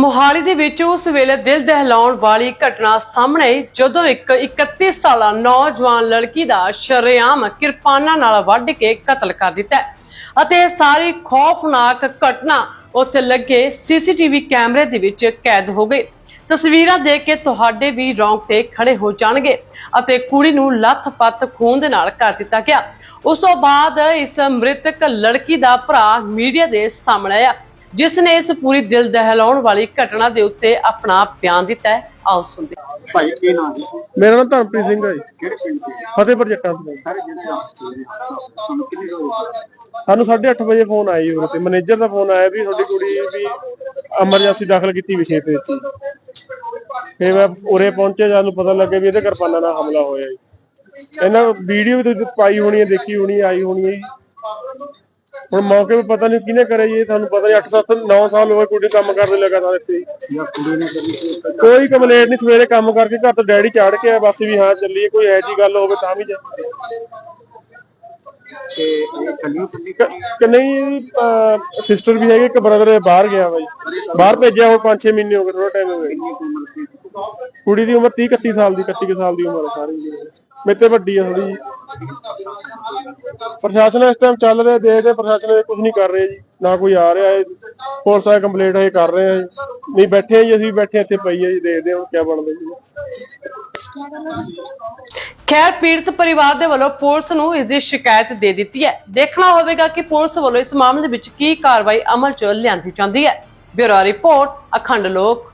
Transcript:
ਮੋਹਾਲੀ ਦੇ ਵਿੱਚ ਉਸ ਵੇਲੇ ਦਿਲ ਦਹਿਲਾਉਣ ਵਾਲੀ ਘਟਨਾ ਸਾਹਮਣੇ ਆਈ, ਜਦੋਂ ਇੱਕ 31 ਸਾਲਾ ਨੌਜਵਾਨ ਲੜਕੀ ਦਾ ਸ਼ਰੇਆਮ ਕਿਰਪਾਨਾਂ ਨਾਲ ਵੱਢ ਕੇ ਕਤਲ ਕਰ ਦਿੱਤਾ ਅਤੇ ਇਹ ਸਾਰੀ ਖੌਫਨਾਕ ਘਟਨਾ ਉੱਥੇ ਲੱਗੇ ਸੀਸੀਟੀਵੀ ਕੈਮਰੇ ਦੇ ਵਿੱਚ ਕੈਦ ਹੋ ਗਈ। ਤਸਵੀਰਾਂ ਦੇਖ ਕੇ ਤੁਹਾਡੇ ਵੀ ਰੌਂਗਟੇ ਖੜੇ ਹੋ ਜਾਣਗੇ ਅਤੇ ਕੁੜੀ ਨੂੰ ਲੱਥ-ਪੱਥ ਖੂਨ ਦੇ ਨਾਲ ਕਰ ਦਿੱਤਾ ਗਿਆ। ਉਸ ਤੋਂ ਬਾਅਦ ਇਸ ਮ੍ਰਿਤਕ ਲੜਕੀ ਦਾ ਭਰਾ ਮੀਡੀਆ ਦੇ ਸਾਹਮਣੇ ਆਇਆ। ਜਿਸ ਨੇ ਇਸ ਪੂਰੀ ਦਿਲ ਦਹਿਲਾਉਣ ਵਾਲੀ ਘਟਨਾ ਦੇ ਉੱਤੇ ਆਪਣਾ ਬਿਆਨ ਦਿੱਤਾ ਹੈ। ਆਓ ਸੁਣਦੇ ਹਾਂ। ਭਾਈ ਕੀ ਨਾਮ ਜੀ? ਮੇਰਾ ਨਾਮ ਧਰਮਪ੍ਰੀਤ ਸਿੰਘ ਹੈ ਜੀ। ਕਿਹੜੇ ਪਿੰਡ ਦੇ ਫਤਿਹਪੁਰ ਜੱਟਾਂ ਤੋਂ। ਸਾਰੇ ਜਿਹੜੇ ਆਪ ਤੁਹਾਨੂੰ ਕਿੰਨੀ ਸਾਨੂੰ 8:30 ਵਜੇ ਫੋਨ ਆਇਆ ਜੀ ਉਰੇ ਤੇ। ਮੈਨੇਜਰ ਦਾ ਫੋਨ ਆਇਆ ਵੀ ਤੁਹਾਡੀ ਕੁੜੀ ਵੀ ਐਮਰਜੈਂਸੀ ਦਾਖਲ ਕੀਤੀ ਵਿਸ਼ੇ ਤੇ ਫਿਰ ਮੈਂ ਉਰੇ ਪਹੁੰਚੇ ਜਦ ਨੂੰ ਪਤਾ ਲੱਗਿਆ ਵੀ ਇਹਦੇ ਕਿਰਪਾਨਾਂ ਨਾਲ ਹਮਲਾ ਹੋਇਆ ਜੀ। ਇਹਨਾਂ ਵੀਡੀਓ ਵੀ ਤੁਸੀਂ ਪਾਈ ਹੋਣੀ ਹੈ ਦੇਖੀ ਹੋਣੀ ਹੈ, ਆਈ ਹੋਣੀ ਹੈ ਜੀ। ਹੁਣ ਮੌਕੇ 'ਤੇ ਪਤਾ ਨਹੀਂ ਕਿਹਨੇ ਕਰਿਆ ਜੀ ਇਹ ਤੁਹਾਨੂੰ ਪਤਾ ਨਹੀਂ 8 7 9 ਸਾਲ ਹੋਏ ਕੁੜੀ ਕੰਮ ਕਰਦੇ ਲਗਾਤਾਰ ਇੱਥੇ ਕੋਈ ਕੰਪਲੇਂਟ ਨਹੀਂ ਸਵੇਰੇ ਕੰਮ ਕਰਕੇ ਘਰ ਤੋਂ ਡੈਡੀ ਚਾੜ ਕੇ ਆ ਬਸ ਵੀ ਹਾਂ ਚੱਲੀਏ ਕੋਈ ਐ ਜੀ ਗੱਲ ਹੋਵੇ ਤਾਂ ਵੀ ਜਾ ਕਿ ਨਹੀਂ ਸਿਸਟਰ ਵੀ ਹੈਗੇ ਇੱਕ ਬ੍ਰਦਰ ਬਾਹਰ ਗਿਆ ਜੀ। ਬਾਹਰ ਭੇਜਿਆ ਹੁਣ 5-6 ਮਹੀਨੇ ਹੋ ਗਏ ਥੋੜਾ ਟਾਈਮ ਹੋ ਗਿਆ। ਕੁੜੀ ਦੀ ਉਮਰ 30 31 ਸਾਲ ਦੀ 31 ਕੁ ਸਾਲ ਦੀ ਉਮਰ ਹੈ ਸਾਰੀ। ਮੇਰੇ ਤੇ ਵੱਡੀ ਆ ਥੋੜੀ ਪ੍ਰਸ਼ਾਸਨ ਇਸ ਟਾਈਮ ਚੱਲ ਰਿਹਾ, ਦੇਖਦੇ ਪ੍ਰਸ਼ਾਸਨ ਕੁਝ ਨਹੀਂ ਕਰ ਰਿਹਾ ਜੀ, ਨਾ ਕੋਈ ਆ ਰਿਹਾ ਹੈ ਪੁਲਿਸ ਵਾਲੇ ਕੰਪਲੇਂਟ ਇਹ ਕਰ ਰਹੇ ਆ ਨਹੀਂ, ਬੈਠੇ ਜੀ, ਅਸੀਂ ਬੈਠੇ ਇੱਥੇ ਪਈ ਆ ਜੀ, ਦੇਖਦੇ ਹਾਂ ਕੀ ਬਣਦਾ ਜੀ। ਖੈਰ, ਪੀੜਤ ਪਰਿਵਾਰ ਦੇ ਵੱਲੋਂ ਪੁਲਿਸ ਨੂੰ ਇਸ ਦੀ ਸ਼ਿਕਾਇਤ ਦੇ ਦਿੱਤੀ ਹੈ। ਦੇਖਣਾ ਹੋਵੇਗਾ ਕਿ ਪੁਲਿਸ ਵੱਲੋਂ ਇਸ ਮਾਮਲੇ ਦੇ ਵਿੱਚ ਕੀ ਕਾਰਵਾਈ ਅਮਲ 'ਚ ਲਿਆਂਦੀ ਜਾਂਦੀ ਹੈ। ਬਿਊਰੋ ਰਿਪੋਰਟ, ਅਖੰਡ ਲੋਕ।